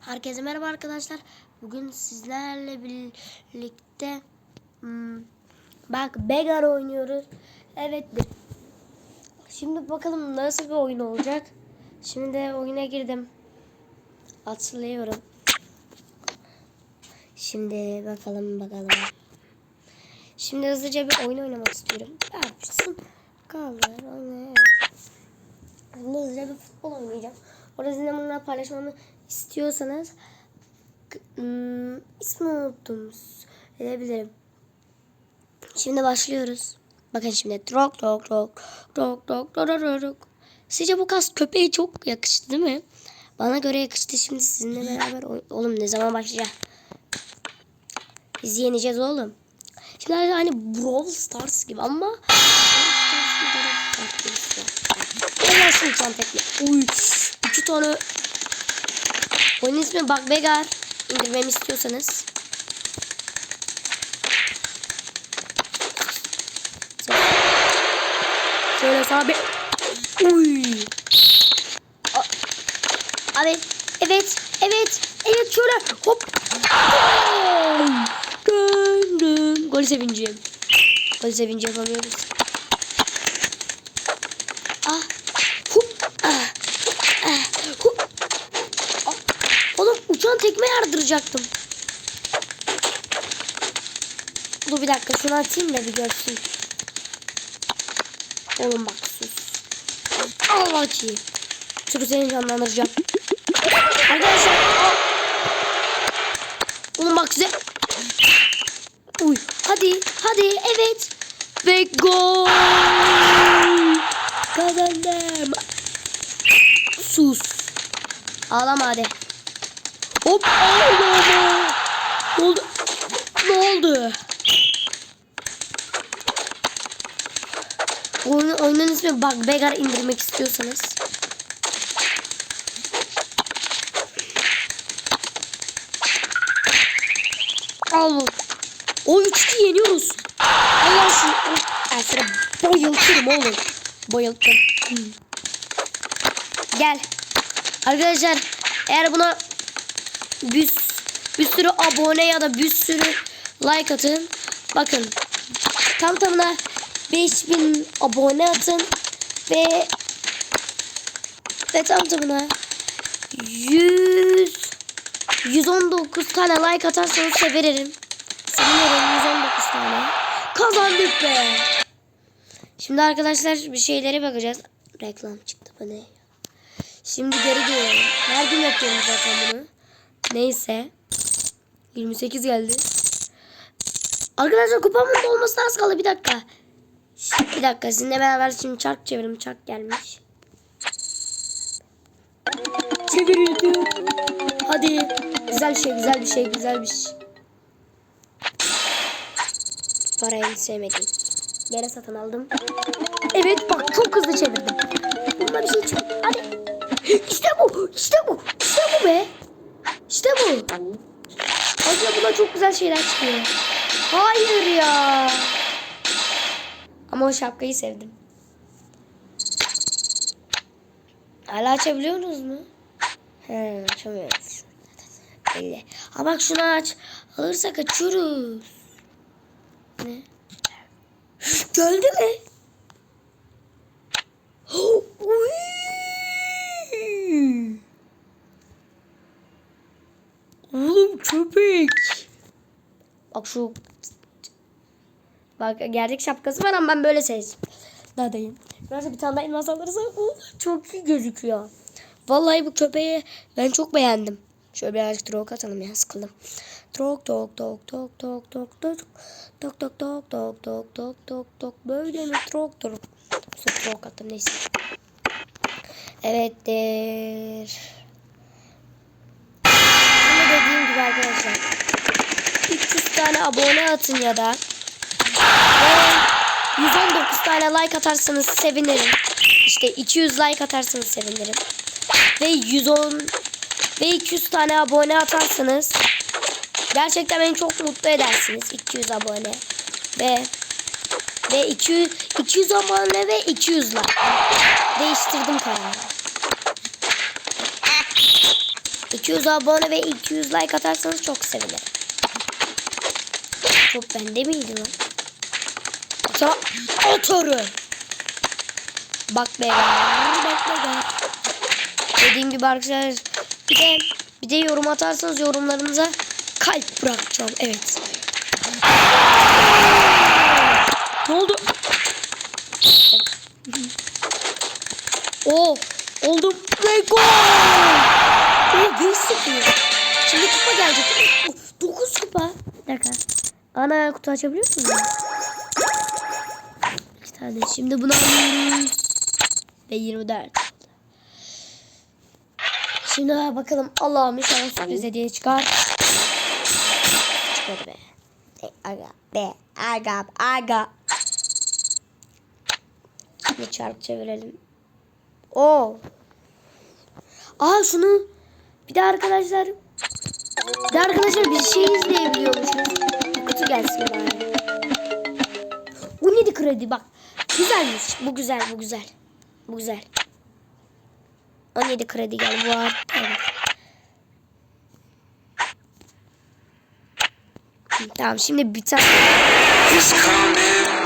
Herkese merhaba arkadaşlar. Bugün sizlerle birlikte hmm, bak Begar oynuyoruz. Evet. Şimdi bakalım nasıl bir oyun olacak. Şimdi de oyuna girdim. Atlıyorum. Şimdi bakalım bakalım. Şimdi hızlıca bir oyun oynamak istiyorum. Yapsın. Kaldır. Oyna. Şimdi hızlıca bir futbol oynayacağım. Orada sizinle paylaşmamı istiyorsanız hmm, ismi unuttum. Edebilirim. Şimdi başlıyoruz. Bakın şimdi trok trok trok trok trok trok trok trok. Sizce bu kas köpeğe çok yakıştı değil mi? Bana göre yakıştı. Şimdi sizinle beraber oğlum ne zaman başlayacak? Biz yeneceğiz oğlum. Şimdi hani Brawl Stars gibi ama Brawl Stars'ın daha farklı bir şey. Gel şimdi can tekme. Uy. İki tane. Oyunun ismi Bak Begar. İndirmemi istiyorsanız. Şöyle bir... Uy. Abi evet evet evet şöyle hop. Döndüm. Gol sevinci. Gol sevinci yapamıyoruz. Tekme yardıracaktım. Dur bir dakika şunu atayım da bir görsün. Oğlum bak sus. Allah ki. Çünkü seni canlandıracağım. Arkadaşlar. Oğlum bak size. Uy. Hadi. Hadi. Evet. Ve gol. Kazandım. Sus. Ağlama hadi. Hop. Ne oldu? Ne oldu? Oyun, oyunun ismi Bug Begar indirmek istiyorsanız. Al. O 3-2 yeniyoruz. Allah aşkına. Ben sana bayıltırım oğlum. Bayılttım. Hmm. Gel. Arkadaşlar eğer buna bir, bir sürü abone ya da bir sürü like atın. Bakın tam tamına 5000 abone atın ve ve tam tamına 100 119 tane like atarsanız sevinirim. Sevinirim 119 tane. Kazandık be. Şimdi arkadaşlar bir şeylere bakacağız. Reklam çıktı bu ne? Şimdi geri gelelim. Her gün yapıyorum zaten bunu. Neyse. 28 geldi. Arkadaşlar kupamın dolmasına az kaldı. Bir dakika. Şimdi bir dakika sizinle beraber şimdi çark çevirim. Çark gelmiş. Çevirildi. Hadi. Güzel bir şey, güzel bir şey, güzel bir şey. Parayı hiç sevmediğim. Yere satın aldım. Evet bak çok hızlı çevirdim. Bunda bir şey çık. Hadi. İşte bu. İşte bu. İşte bu be. İşte bu. Aslında buna çok güzel şeyler çıkıyor. Hayır ya. Ama o şapkayı sevdim. Hala açabiliyoruz mu? He açamıyoruz. Belli. Ha bak şunu aç. Alırsak açıyoruz. Ne? Geldi mi? Uy! Oğlum köpek. Bak şu Bak gerçek şapkası var ama ben böyle seçtim. Neredeyim? Biraz bir tane daha elmas alırsam uh, çok iyi gözüküyor. Vallahi bu köpeği ben çok beğendim. Şöyle birazcık trok atalım ya sıkıldım. Trok tok tok tok tok tok tok tok tok tok tok tok tok tok tok böyle mi trok trok. Trok attım neyse. Evettir. Dediğim gibi arkadaşlar. 300 tane abone atın ya da ve 119 tane like atarsanız sevinirim. İşte 200 like atarsanız sevinirim. Ve 110 ve 200 tane abone atarsanız gerçekten beni çok mutlu edersiniz. 200 abone ve ve 200 200 abone ve 200 like. Değiştirdim kararı. 200 abone ve 200 like atarsanız çok sevinirim. Top bende miydi lan? Sana atarım. Bak be. Bak be. Dediğim gibi arkadaşlar bir de, bir de yorum atarsanız yorumlarınıza kalp bırakacağım. Evet. Ne oldu? Oo, oldum. Ve gol. Oo, 5 sıfır. Şimdi kupa gelecek. 9 kupa. Bir dakika. Ana kutu açabiliyor musun? İki tane. Şimdi bunu alıyorum. Ve 24. Şimdi bakalım Allah'ım inşallah sürpriz hediye çıkar. Çıkmadı be. E, aga be. Aga aga. Şimdi çarp çevirelim. Oo. Aa şunu bir de arkadaşlar bir de arkadaşlar bir şey izleyebiliyormuşuz. Kutu gelsin bari. 17 kredi bak. Güzelmiş. Bu güzel bu güzel. Bu güzel. 17 kredi gel bu var. Evet. Tamam şimdi bir tane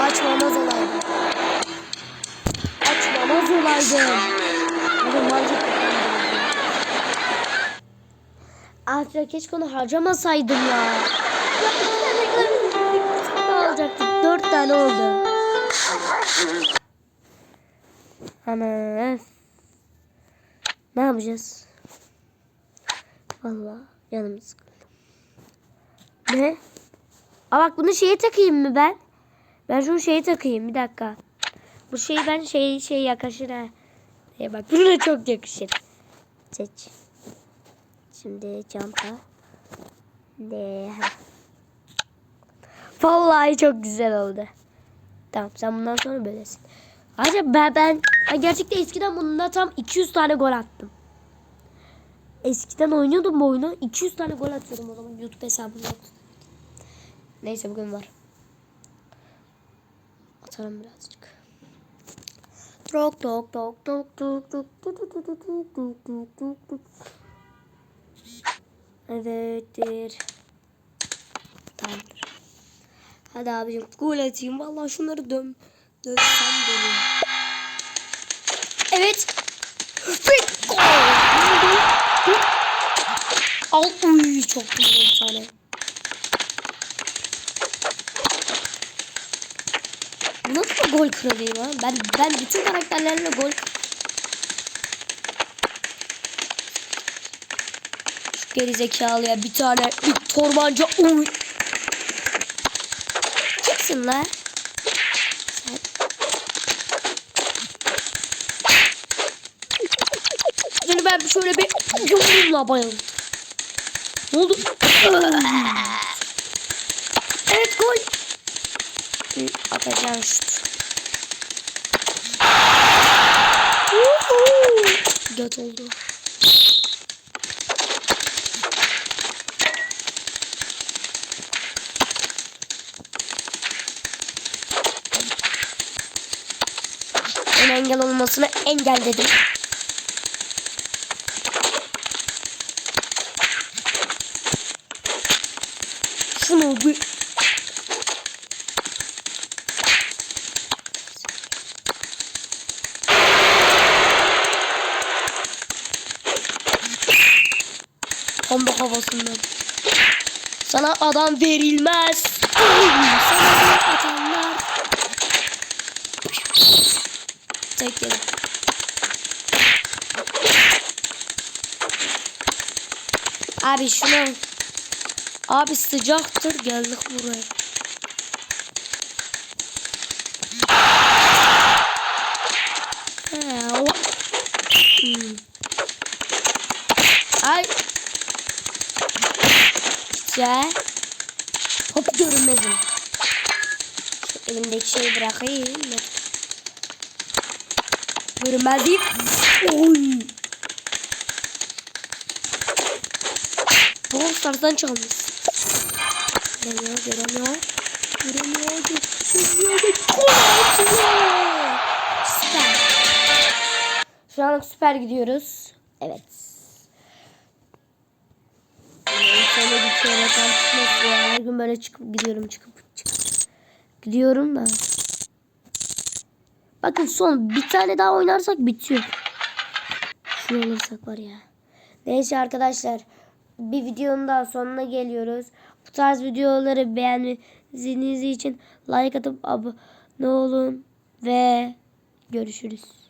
açmamaz olaydı. Açmamaz olaydı. Oğlum mantık Artık keşke onu harcamasaydım ya. Ya. Dört tane oldu. Ana. Ne yapacağız? Vallahi canım sıkıldı. Ne? Aa bak bunu şeye takayım mı ben? Ben şunu şeye takayım bir dakika. Bu şey ben şey şey yakışır ha. E bak buna çok yakışır. Seç. Şimdi çanta. De. Vallahi çok güzel oldu. Tamam sen bundan sonra böylesin. Acaba ben, ben, ben gerçekten eskiden bununla tam 200 tane gol attım. Eskiden oynuyordum bu oyunu. 200 tane gol atıyordum o zaman YouTube hesabımda. Neyse bugün var. Atarım birazcık. Tok tok tok tok tok tok tok tok tok tok tok tok. Evettir. Tamamdır. Hadi abicim gol atayım. Vallahi şunları dön. Dönsem dönüyor. Evet. Ve gol. Al. Uy çok güzel bir tane. Nasıl gol kralıyım ha? Ben, ben bütün karakterlerle gol Geri zekalıya bir tane bir torbanca uy. Kimsin lan? Sen. Seni ben şöyle bir yumruğumla bayıldım. Ne oldu? Evet gol. Atacağım şut. Göt oldu. Ben engel olmasını engelledim. Şunu bir da havasından. Sana adam verilmez. Sana adamlar. Tek yedim. Abi şunu Abi sıcaktır geldik buraya. Hmm. Ay. Güzel. Hop görünmezim. Şu elimdeki şeyi bırakayım. Görünmez deyip. Oy. Brawl Stars'dan çalmış. Göremiyor, göremiyor. Göremiyor, göremiyor, göremiyor. Şu an süper gidiyoruz. Evet. Şöyle bir şeyle Her gün böyle çıkıp gidiyorum, çıkıp çıkıp. Gidiyorum da. Bakın son bir tane daha oynarsak bitiyor. Şunu alırsak var ya. Neyse arkadaşlar. Bir videonun daha sonuna geliyoruz. Bu tarz videoları beğenmeniz için like atıp abone olun ve görüşürüz.